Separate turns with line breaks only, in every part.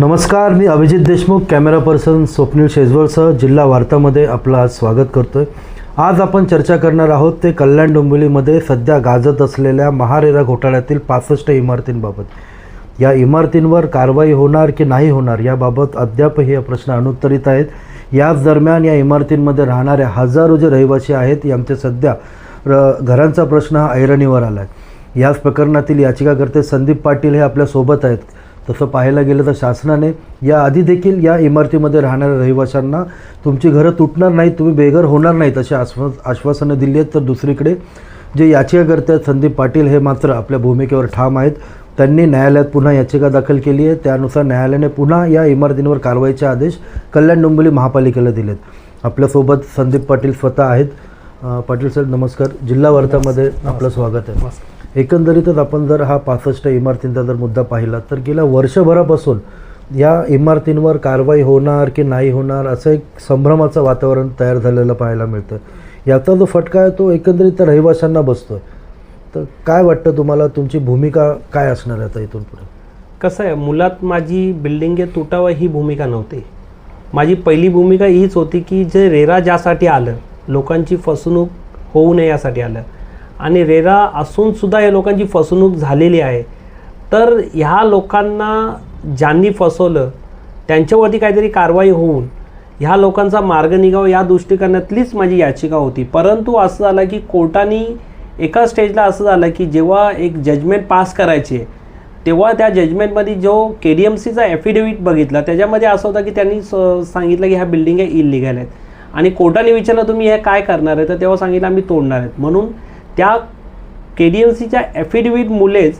नमस्कार मी Abhijit Deshmukh camera person Swapnil शेजवळसह जिल्हा वार्तामध्ये आपलं आज स्वागत करतोय. आज आपण चर्चा करणार आहोत ते कल्याण डोंबिवलीमध्ये सध्या गाजत असलेल्या महारेरा घोटाळ्यातील पासष्ट इमारतींबाबत. या इमारतींवर कारवाई होणार की नाही होणार याबाबत अद्यापही हे प्रश्न अनुत्तरित आहेत. याच दरम्यान या इमारतींमध्ये राहणाऱ्या हजारो जे रहिवासी आहेत यांचे सध्या र घरांचा प्रश्न हा ऐरणीवर आला आहे याच प्रकरणातील याचिकाकर्ते संदीप पाटील हे आपल्यासोबत आहेत. तसं पाहायला गेलं तर शासनाने याआधी देखील या इमारतीमध्ये राहणाऱ्या रहिवाशांना तुमची घरं तुटणार नाहीत तुम्ही बेघर होणार नाहीत अशी आश्वास आश्वासनं दिली आहेत. तर दुसरीकडे जे याचिकाकर्ते आहेत संदीप पाटील हे मात्र आपल्या भूमिकेवर ठाम आहेत. त्यांनी न्यायालयात पुन्हा याचिका दाखल केली आहे. त्यानुसार न्यायालयाने पुन्हा या इमारतींवर कारवाईचे आदेश कल्याण डोंबिवली महापालिकेला दिलेत. आपल्यासोबत संदीप पाटील स्वतः आहेत. पाटील सर नमस्कार. जिल्हा वार्तामध्ये आपलं स्वागत आहे. एकंदरीतच आपण जर हा पासष्ट इमारतींचा जर मुद्दा पाहिला तर गेल्या वर्षभरापासून या इमारतींवर कारवाई होणार की नाही होणार असं एक संभ्रमाचं वातावरण तयार झालेलं पाहायला मिळतं. याचा जो फटका आहे तो एकंदरीत रहिवाशांना बसतो आहे तर काय वाटतं तुम्हाला? तुमची भूमिका काय असणार आहे आता इथून पुढे?
कसं आहे मुलात माझी बिल्डिंगे तुटावं ही भूमिका नव्हती. माझी पहिली भूमिका हीच होती की जे रेरा ज्यासाठी आलं लोकांची फसवणूक होऊ नये यासाठी आलं. आणि रेरा असूनसुद्धा या लोकांची फसवणूक झालेली आहे. तर ह्या लोकांना ज्यांनी फसवलं त्यांच्यावरती काहीतरी कारवाई होऊन ह्या लोकांचा मार्ग निघावा या दृष्टिकोनातलीच माझी याचिका होती. परंतु असं झालं की कोर्टाने एका स्टेजला असं झालं की जेव्हा एक जजमेंट पास करायची तेव्हा त्या जजमेंटमध्ये जो के डी एम सीचा ॲफिडेविट बघितला त्याच्यामध्ये असं होतं की त्यांनी स- सांगितलं की ह्या बिल्डिंग इलिगल आहेत. आणि कोर्टाने विचारलं तुम्ही हे काय करणार आहे? तर तेव्हा सांगितलं आम्ही तोडणार आहेत. म्हणून त्या के डी एम सीच्या ॲफिडेव्हिटमुळेच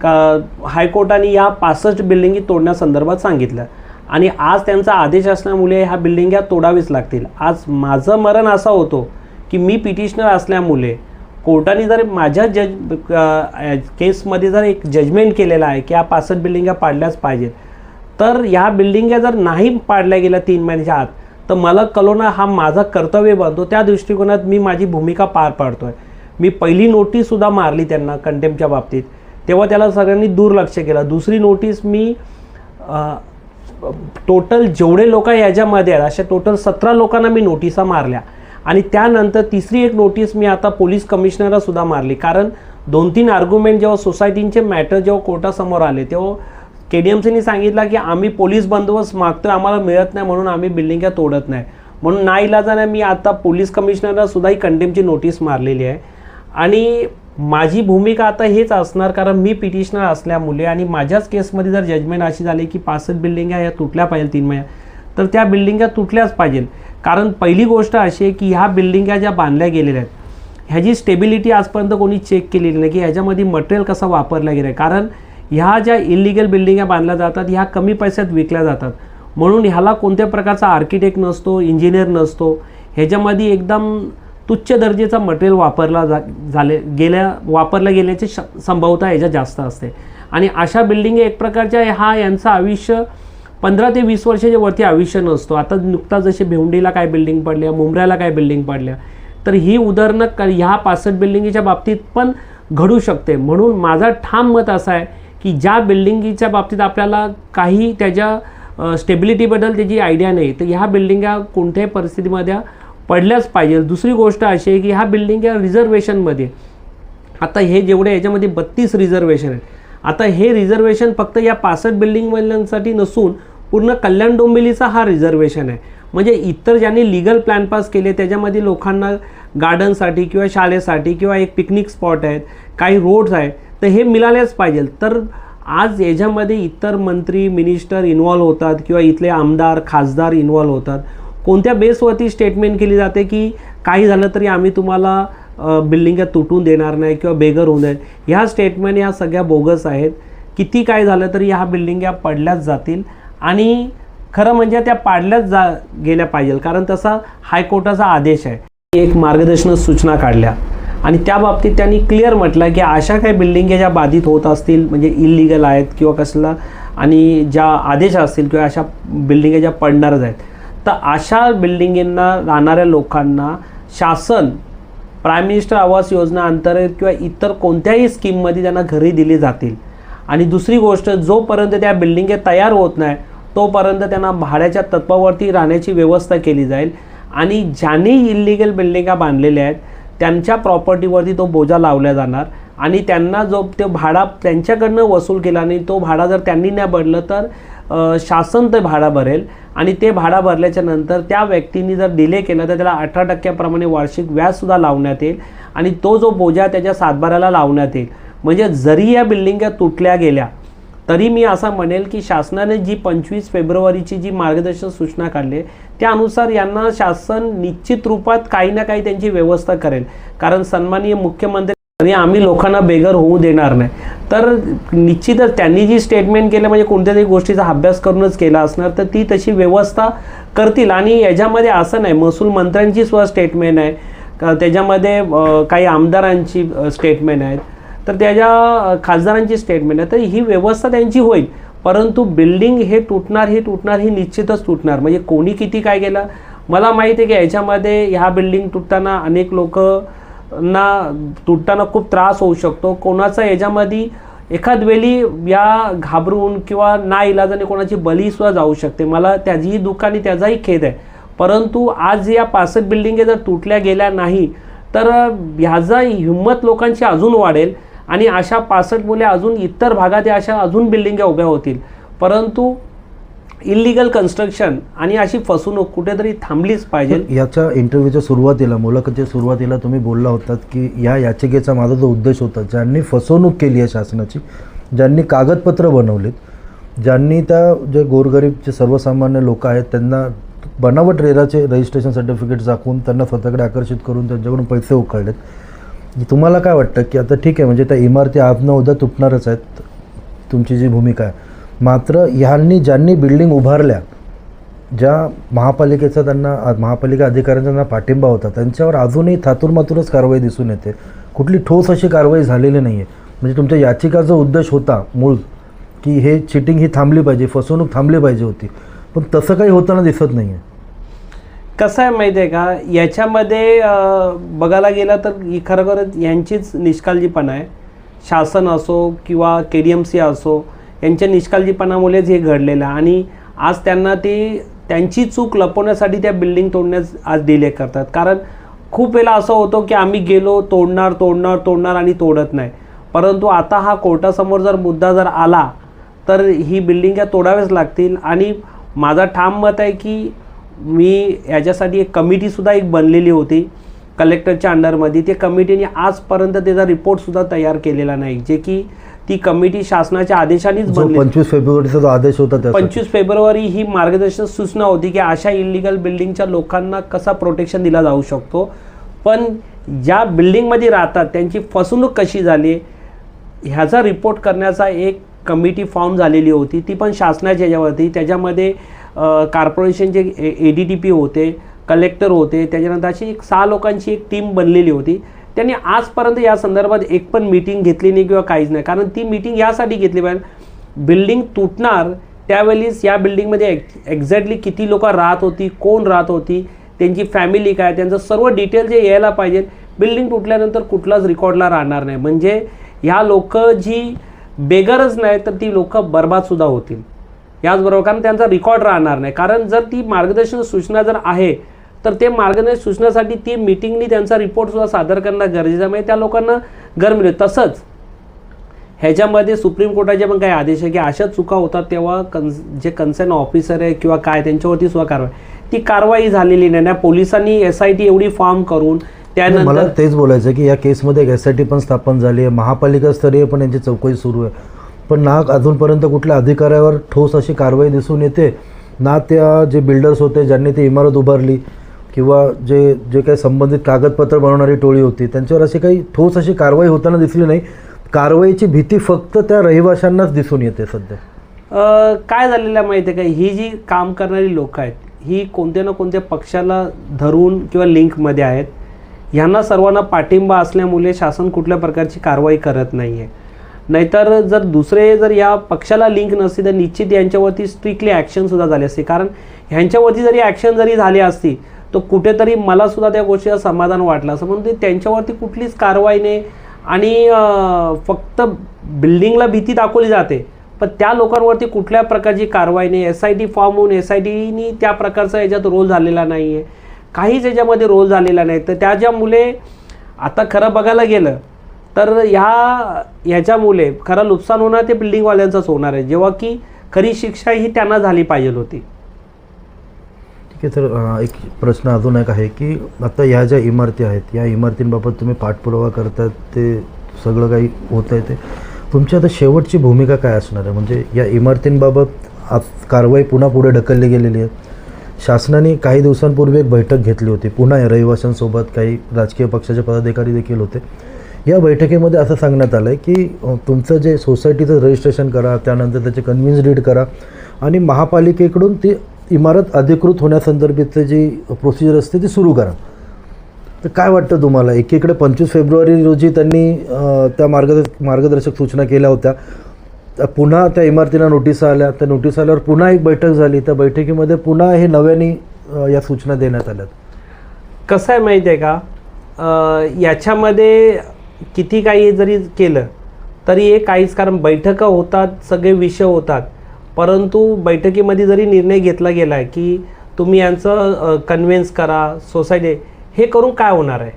का हायकोर्टाने या पासष्ट बिल्डिंगी तोडण्यासंदर्भात सांगितलं. आणि आज त्यांचा आदेश असल्यामुळे ह्या बिल्डिंग या तोडावीच लागतील. आज माझं मरण असं होतो की मी पिटिशनर असल्यामुळे कोर्टाने जर माझ्या जज केसमध्ये जर एक जजमेंट केलेला आहे की या पासष्ट बिल्डिंग्या पाडल्याच पाहिजेत तर ह्या बिल्डिंग्या जर नाही पाडल्या गेल्या तीन महिन्याच्या आत तर मला कलोना हा माझा कर्तव्य बनतो. त्या दृष्टिकोनात मी माझी भूमिका पार पाडतो आहे मी पहिली नोटीससुद्धा मारली त्यांना कंटेम्पच्या बाबतीत. तेव्हा त्याला सगळ्यांनी दुर्लक्ष केलं. दुसरी नोटीस मी टोटल जेवढे लोक याच्यामध्ये आहेत अशा टोटल सतरा लोकांना मी नोटिसा मारल्या. आणि त्यानंतर तिसरी एक नोटीस मी आता पोलीस कमिशनरलासुद्धा मारली. कारण दोन तीन आर्ग्युमेंट जेव्हा सोसायटींचे मॅटर जेव्हा कोर्टासमोर आले तेव्हा के डी एम सीने सांगितलं की आम्ही पोलीस बंदोबस्त मागतोय आम्हाला मिळत नाही म्हणून आम्ही बिल्डिंग तोडत नाही. म्हणून नाईलाजाने मी आता पोलीस कमिशनरला सुद्धा ही कंटेमची नोटीस मारलेली आहे. आणि माझी भूमिका आता हेच असणार कारण मी पिटिशनर असल्यामुळे आणि माझ्याच केसमध्ये जर जजमेंट अशी झाली की पासष्ट बिल्डिंग या तुटल्या पाहिजे तीन महिन्यात तर त्या बिल्डिंगा तुटल्याच पाहिजे कारण पहिली गोष्ट अशी आहे की ह्या बिल्डिंगा ज्या बांधल्या गेलेल्या आहेत ह्याची स्टेबिलिटी आजपर्यंत कोणी चेक केलेली नाही की ह्याच्यामध्ये मटेरियल कसं वापरलं गेलं आहे कारण ह्या ज्या इलिगल बिल्डिंगा बांधल्या जातात ह्या कमी पैशात विकल्या जातात. म्हणून ह्याला कोणत्या प्रकारचा आर्किटेक्ट नसतो इंजिनियर नसतो ह्याच्यामध्ये एकदम तुच्छ दर्जेचा मटेरियल वापरला जा झाले गेल्या वापरल्या गेल्याची श संभाव्यता ह्याच्यात जास्त असते. आणि अशा बिल्डिंग एक प्रकारच्या हा यांचं आयुष्य पंधरा ते वीस वर्षाच्या वरती आयुष्य नसतो. आता नुकताच जसे भिवंडीला काय बिल्डिंग पडल्या मुंब्र्याला काय बिल्डिंग पडल्या तर ही उदाहरणं क ह्या पासष्ट बिल्डिंगीच्या बाबतीत पण घडू शकते. म्हणून माझा ठाम मत असं आहे की ज्या बिल्डिंगीच्या बाबतीत आपल्याला काही त्याच्या स्टेबिलिटीबद्दल त्याची आयडिया नाही तर ह्या बिल्डिंगा कोणत्याही परिस्थितीमध्ये पडल्याच पाहिजे. दुसरी गोष्ट अशी आहे की ह्या बिल्डिंग या रिझर्वेशनमध्ये आता हे जेवढे याच्यामध्ये बत्तीस रिझर्वेशन आहेत. आता हे रिझर्वेशन फक्त या पासष्ट बिल्डिंगवाल्यांसाठी नसून पूर्ण कल्याण डोंबिवलीचा हा रिझर्वेशन आहे. म्हणजे इतर ज्यांनी लिगल प्लॅन पास केले त्याच्यामध्ये लोकांना गार्डनसाठी किंवा शाळेसाठी किंवा एक पिकनिक स्पॉट आहेत काही रोड्स आहेत तर हे मिळालेच पाहिजे तर आज याच्यामध्ये इतर मंत्री मिनिस्टर इन्वॉल्व्ह होतात किंवा इथले आमदार खासदार इन्वॉल्व्ह होतात. कोणत्या बेसवरती स्टेटमेंट केली जाते की काही झालं तरी आम्ही तुम्हाला बिल्डिंगा तुटून देणार नाही किंवा बेघर होऊ नये? ह्या स्टेटमेंट ह्या सगळ्या बोगस आहेत. किती काय झालं तरी ह्या बिल्डिंग्या पडल्याच जातील. आणि खरं म्हणजे त्या पाडल्याच जा गेल्या पाहिजे कारण तसा हायकोर्टाचा आदेश आहे. एक मार्गदर्शन सूचना काढल्या. आणि त्या बाबतीत त्यांनी क्लिअर म्हटलं की अशा काही बिल्डिंगे ज्या बाधित होत असतील म्हणजे इलिगल आहेत किंवा कसला आणि ज्या आदेश असतील किंवा अशा बिल्डिंगे ज्या पडणारच आहेत तर अशा बिल्डिंगींना राहणाऱ्या लोकांना शासन प्राईम मिनिस्टर आवास योजना अंतर्गत किंवा इतर कोणत्याही स्कीममध्ये त्यांना घरी दिली जातील. आणि दुसरी गोष्ट जोपर्यंत त्या बिल्डिंगे तयार होत नाही तोपर्यंत त्यांना भाड्याच्या तत्वावरती राहण्याची व्यवस्था केली जाईल. आणि ज्यांनी इलिगल बिल्डिंगा बांधलेल्या आहेत त्यांच्या प्रॉपर्टीवरती तो बोजा लावला जाणार आणि त्यांना जो ते भाडा त्यांच्याकडनं वसूल केला आणि तो भाडा जर त्यांनी नाही भरलं तर शासन ते भाडा भरेल. आणि ते भाडा भरल्याच्या नंतर त्या व्यक्तींनी जर डिले केलं तर त्याला अठरा टक्क्याप्रमाणे वार्षिक व्याजसुद्धा लावण्यात येईल. आणि तो जो बोजा त्याच्या सातबाऱ्याला लावण्यात येईल. म्हणजे जरी या बिल्डिंग्या तुटल्या गेल्या तरी मी असं म्हणेल की शासनाने जी पंचवीस फेब्रुवारीची जी मार्गदर्शन सूचना काढली आहे, त्यानुसार यांना शासन निश्चित रूपात काही ना काही त्यांची व्यवस्था करेल. कारण सन्माननीय मुख्यमंत्री आणि आम्ही लोकांना बेघर होऊ देणार नाही. तर निश्चितच त्यांनी जी स्टेटमेंट केलं म्हणजे कोणत्या तरी गोष्टीचा अभ्यास करूनच केला असणार तर ती तशी व्यवस्था करतील. आणि याच्यामध्ये असं नाही महसूल मंत्र्यांची सुद्धा स्टेटमेंट आहे. त्याच्यामध्ये काही आमदारांची स्टेटमेंट आहेत. तर त्याच्या खासदारांची स्टेटमेंट आहे तर ही व्यवस्था त्यांची होईल. परंतु बिल्डिंग हे तुटणार हे तुटणार हे निश्चितच तुटणार. म्हणजे कोणी किती काय केलं? मला माहिती आहे की याच्यामध्ये ह्या बिल्डिंग तुटताना अनेक लोक ना तुटताना खूप त्रास होऊ शकतो. कोणाचा याच्यामध्ये एखाद वेळी या घाबरून किंवा ना इलाजाने कोणाची बलीसुद्धा जाऊ शकते. मला त्याचीही दुःख आणि त्याचाही खेद आहे. परंतु आज या पासष्ट बिल्डिंगे जर तुटल्या गेल्या नाही तर ह्याचा हिंमत लोकांची अजून वाढेल. आणि अशा पासष्ट मुले अजून इतर भागात या अशा अजून बिल्डिंग्या उभ्या होतील. परंतु इलिगल कन्स्ट्रक्शन आणि अशी फसवणूक कुठेतरी थांबलीच पाहिजे.
याच्या इंटरव्ह्यूच्या सुरुवातीला मुलाखतीच्या सुरुवातीला तुम्ही बोलला होतात की या याचिकेचा माझा जो उद्देश होता ज्यांनी फसवणूक केली आहे शासनाची ज्यांनी कागदपत्र बनवलीत ज्यांनी त्या जे गोरगरीब जे सर्वसामान्य लोक आहेत त्यांना बनावट रेराचे रजिस्ट्रेशन सर्टिफिकेट दाखवून त्यांना स्वतःकडे आकर्षित करून त्यांच्याकडून पैसे उकळलेत. तुम्हाला काय वाटतं की आता ठीक आहे म्हणजे त्या इमारती आज न उद्या तुटणारच आहेत तुमची जी भूमिका आहे. मात्र ह्यांनी ज्यांनी बिल्डिंग उभारल्या ज्या महापालिकेचा त्यांना महापालिका अधिकाऱ्यांचा त्यांना पाठिंबा होता त्यांच्यावर अजूनही थातूरमातूरच कारवाई दिसून येते. कुठली ठोस अशी कारवाई झालेली नाही आहे म्हणजे तुमच्या याचिकाचा उद्देश होता मूळ की हे चिटिंग ही थांबली पाहिजे फसवणूक थांबली पाहिजे होती. पण तसं काही होताना दिसत नाही आहे
कसं आहे माहिती आहे का? याच्यामध्ये बघायला गेलं तर ही खरोखरच यांचीच निष्काळजीपणा आहे. शासन असो किंवा के डी एम सी असो यांच्या निष्काळजीपणामुळेच हे घडलेलं आहे. आणि आज त्यांना ते त्यांची चूक लपवण्यासाठी त्या बिल्डिंग तोडण्यास आज डिले करतात. कारण खूप वेळा असं होतं की आम्ही गेलो तोडणार तोडणार तोडणार आणि तोडत नाही. परंतु आता हा कोर्टासमोर जर मुद्दा जर आला तर ही बिल्डिंग या तोडाव्याच लागतील. आणि माझं ठाम मत आहे की मी याच्यासाठी एक कमिटीसुद्धा एक बनलेली होती कलेक्टरच्या अंडरमध्ये ते कमिटीने आजपर्यंत त्याचा रिपोर्टसुद्धा तयार केलेला नाही. जे की ती कमिटी शासनाच्या आदेशानेच बनली
पंचवीस फेब्रुवारीचा जो आदेश होता
पंचवीस फेब्रुवारी ही मार्गदर्शक सूचना होती की अशा इलिगल बिल्डिंगच्या लोकांना कसा प्रोटेक्शन दिला जाऊ शकतो. पण ज्या बिल्डिंगमध्ये राहतात त्यांची फसवणूक कशी झाली ह्याचा रिपोर्ट करण्याचा एक कमिटी फॉर्म झालेली होती. ती पण शासनाच्या ह्याच्यावरती त्याच्यामध्ये कॉर्पोरेशनचे ए डी टी पी होते कलेक्टर होते त्याच्यानंतर अशी एक सहा लोकांची एक टीम बनलेली होती. त्यांनी आजपर्यंत या संदर्भात एक पण मीटिंग घेतली नाही किंवा काहीच नाही. कारण ती मीटिंग यासाठी घेतली पाहिजे बिल्डिंग तुटणार त्यावेळीस या बिल्डिंगमध्ये एक् एक्झॅक्टली किती लोक राहत होती कोण राहत होती त्यांची फॅमिली काय त्यांचं सर्व डिटेल जे यायला पाहिजे बिल्डिंग तुटल्यानंतर कुठलाच रेकॉर्डला राहणार नाही. म्हणजे ह्या लोक जी बेगरच नाही तर ती लोकं बर्बादसुद्धा होतील. याचबरोबर कारण त्यांचा रेकॉर्ड राहणार नाही. कारण जर ती मार्गदर्शन सूचना जर आहे तर ते मार्गदर्शन सूचनासाठी ती मिटिंगनी त्यांचा रिपोर्टसुद्धा सादर करणं गरजेचं आहे. म्हणजे त्या लोकांना घर मिळेल तसंच ह्याच्यामध्ये सुप्रीम कोर्टाचे पण काही आदेश आहे की अशा चुका होतात तेव्हा कन्स जे कन्सर्न ऑफिसर आहे किंवा काय त्यांच्यावरती सुद्धा कारवाई. ती कारवाई झालेली नाही. ना पोलिसांनी एस आय टी एवढी फॉर्म करून
नाही, मला
त्यानंतर
तेच बोलायचं की या केसमध्ये एक एस आय टी पण स्थापन झाली आहे. महापालिका स्तरीय पण यांची चौकशी सुरू आहे. पण ना अजूनपर्यंत कुठल्या अधिकाऱ्यावर ठोस अशी कारवाई दिसून येते. ना त्या जे बिल्डर्स होते ज्यांनी ती इमारत उभारली किंवा जे जे काही संबंधित कागदपत्र बनवणारी टोळी होती त्यांच्यावर अशी काही ठोस अशी कारवाई होताना दिसली नाही. कारवाईची भीती फक्त त्या रहिवाशांनाच दिसून येते सध्या.
काय झालेलं आहे माहिती आहे का? ही जी काम करणारी लोक आहेत ही कोणत्या ना कोणत्या पक्षाला धरून किंवा लिंकमध्ये आहेत ह्यांना सर्वांना पाठिंबा असल्यामुळे शासन कुठल्या प्रकारची कारवाई करत नाही आहे नाहीतर जर दुसरे जर या पक्षाला लिंक नसते तर निश्चित यांच्यावरती स्ट्रिक्टली ॲक्शनसुद्धा झाली असते. कारण ह्यांच्यावरती जरी ॲक्शन जरी झाली असती तर कुठेतरी मलासुद्धा त्या गोष्टीचं समाधान वाटलं असं म्हणून ते त्यांच्यावरती कुठलीच कारवाई नाही. आणि फक्त बिल्डिंगला भीती दाखवली जाते. पण त्या लोकांवरती कुठल्या प्रकारची कारवाई नाही. एस आय टी फॉर्म होऊन एस आय टीनी त्या प्रकारचा याच्यात रोल झालेला नाही आहे काहीच याच्यामध्ये रोल झालेला नाही. तर त्याच्यामुळे आता खरं बघायला गेलं तर ह्या ह्याच्यामुळे खरं नुकसान होणार ते बिल्डिंगवाल्यांचंच होणार आहे. जेव्हा की खरी शिक्षा ही त्यांना झाली पाहिजे होती.
ठीक आहे तर एक प्रश्न अजून एक आहे की आता ह्या ज्या इमारती आहेत या इमारतींबाबत तुम्ही पाठपुरावा करतात ते सगळं काही होत आहे ते. तुमची आता शेवटची भूमिका काय असणार आहे? म्हणजे या इमारतींबाबत आज कारवाई पुन्हा पुढे ढकलली गेलेली आहे. शासनाने काही दिवसांपूर्वी एक बैठक घेतली होती. पुन्हा या रहिवाशांसोबत काही राजकीय पक्षाचे पदाधिकारी देखील होते. या बैठकीमध्ये असं सांगण्यात आलं आहे की तुमचं जे सोसायटीचं रजिस्ट्रेशन करा त्यानंतर त्याचे कन्व्हिन्स डीड करा आणि महापालिकेकडून ती इमारत अधिकृत होण्यासंदर्भातची जी प्रोसिजर असते ती सुरू करा. तर काय वाटतं तुम्हाला? एकीकडे पंचवीस फेब्रुवारी रोजी त्यांनी त्या मार्गदर्श मार्गदर्शक सूचना केल्या होत्या. पुन्हा त्या इमारतीला नोटीस आल्या. त्या नोटीस आल्यावर पुन्हा एक बैठक झाली. त्या बैठकीमध्ये पुन्हा हे नव्याने या सूचना देण्यात आल्यात.
कसं आहे माहिती आहे का याच्यामध्ये किती काही जरी केलं तरी हे काहीच कारण बैठका होतात सगळे विषय होतात. परंतु बैठकीमध्ये जरी निर्णय घेतला गेला आहे की तुम्ही यांचं कन्व्हिन्स करा सोसायटी हे करून काय होणार आहे?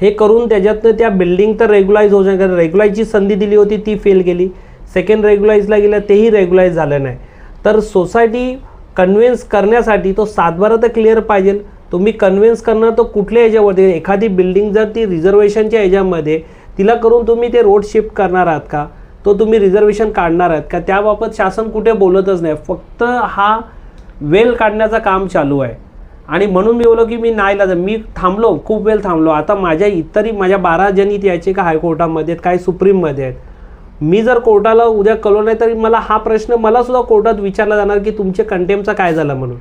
हे करून त्याच्यातनं त्या बिल्डिंग तर रेग्युलाइज होऊ शकतात रेग्युलाइजची संधी दिली होती ती फेल गेली. सेकंड रेग्युलाइजला गेलं तेही रेग्युलाइज झालं नाही. तर सोसायटी कन्व्हिन्स करण्यासाठी तो सातबारा तर क्लिअर पाहिजे. तुम्ही कन्व्हिन्स करणार तो कुठल्या याच्यावरती? एखादी बिल्डिंग जर ती रिझर्वेशनच्या याच्यामध्ये तिला करून तुम्ही ते रोड शिफ्ट करणार आहात का? तो तुम्ही रिझर्वेशन काढणार आहात का? त्याबाबत शासन कुठे बोलतच नाही. फक्त हा वेल काढण्याचं काम चालू आहे. आणि म्हणून मी बोललो की मी नाही लाज मी थांबलो खूप वेळ थांबलो. आता माझ्या इतरही माझ्या बारा जणी यायचे का हायकोर्टामध्ये आहेत काही सुप्रीममध्ये आहेत. मी जर कोर्टाला उद्या कळवलं नाही तरी मला हा प्रश्न मलासुद्धा कोर्टात विचारला जाणार की तुमचे कंटेमचा काय झाला म्हणून.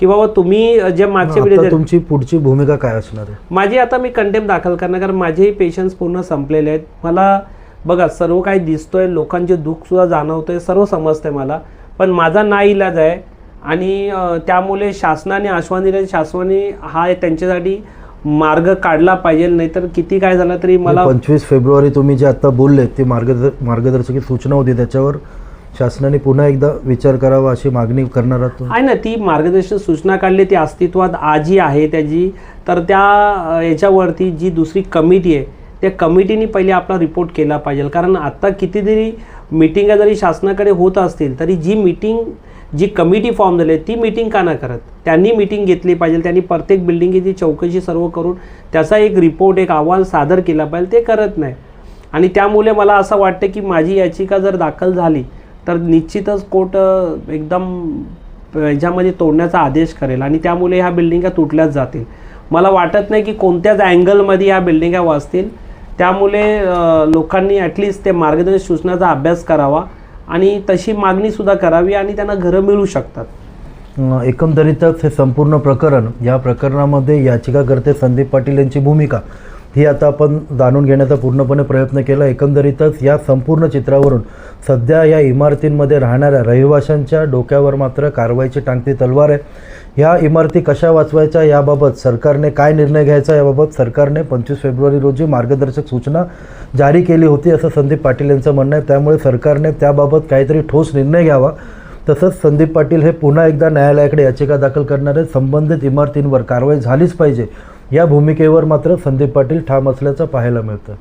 की बाबा तुम्ही जे मागचे व्हिडिओ
तुमची पुढची भूमिका काय असणार आहे?
माझी आता मी कंटेम दाखल करणार कारण माझेही पेशन्स पूर्ण संपलेले आहेत. मला बघा सर्व काही दिसतोय लोकांचे दुःख सुद्धा जाणवतंय सर्व समजतंय मला. पण माझा ना इलाज आहे आणि त्यामुळे शासनाने आश्वासन दिलं शासनाने हा त्यांच्यासाठी मार्ग काढला पाहिजे नाहीतर किती काय झालं तरी मला
पंचवीस फेब्रुवारी तुम्ही जे आता बोलले ती मार्गदर मार्गदर्शक सूचना होती त्याच्यावर शासनाने पुन्हा एकदा विचार करावा अशी मागणी करणार आहात
आहे ना ती मार्गदर्शक सूचना काढली ती अस्तित्वात आजही आहे त्याची. तर त्या याच्यावरती जी दुसरी कमिटी आहे त्या कमिटीने पहिले आपला रिपोर्ट केला पाहिजे. कारण आत्ता कितीतरी मिटिंगा जरी शासनाकडे होत असतील तरी जी मिटिंग जी कमिटी फॉर्म झाली आहे, ती मिटिंग का ना करत? त्यांनी मिटिंग घेतली पाहिजे त्यांनी प्रत्येक बिल्डिंगची चौकशी सर्व करून त्याचा एक रिपोर्ट एक अहवाल सादर केला पाहिजे ते करत नाही. आणि त्यामुळे मला असं वाटतं की माझी याचिका जर दाखल झाली तर निश्चितच कोर्ट एकदम ह्याच्यामध्ये तोडण्याचा आदेश करेल आणि त्यामुळे ह्या बिल्डिंगा तुटल्याच जातील. मला वाटत नाही की कोणत्याच अँगलमध्ये ह्या बिल्डिंगा वाचतील. त्यामुळे लोकांनी ॲटलिस्ट ते मार्गदर्शक सूचनाचा अभ्यास करावा आणि तशी मागणीसुद्धा करावी आणि त्यांना घरं मिळू शकतात.
एकंदरीतच हे संपूर्ण प्रकरण या प्रकरणामध्ये याचिकाकर्ते संदीप पाटील यांची भूमिका ही आता आपण जाणून घेण्याचा पूर्णपणे प्रयत्न केला. एकंदरीतच या संपूर्ण चित्रावरून सध्या या इमारतींमध्ये राहणाऱ्या रहिवाशांच्या डोक्यावर मात्र कारवाईची टांगती तलवार आहे. ह्या इमारती कशा वाचवायच्या याबाबत सरकारने काय निर्णय घ्यायचा याबाबत सरकारने पंचवीस फेब्रुवारी रोजी मार्गदर्शक सूचना जारी केली होती असं संदीप पाटील यांचं म्हणणं आहे. त्यामुळे सरकारने त्याबाबत काहीतरी ठोस निर्णय घ्यावा. तसंच संदीप पाटील हे पुन्हा एकदा न्यायालयाकडे याचिका दाखल करणारे संबंधित इमारतींवर कारवाई झालीच पाहिजे. या भूमिकेवर मात्र संदीप पाटील ठाम असल्याचं पाहायला मिळतं.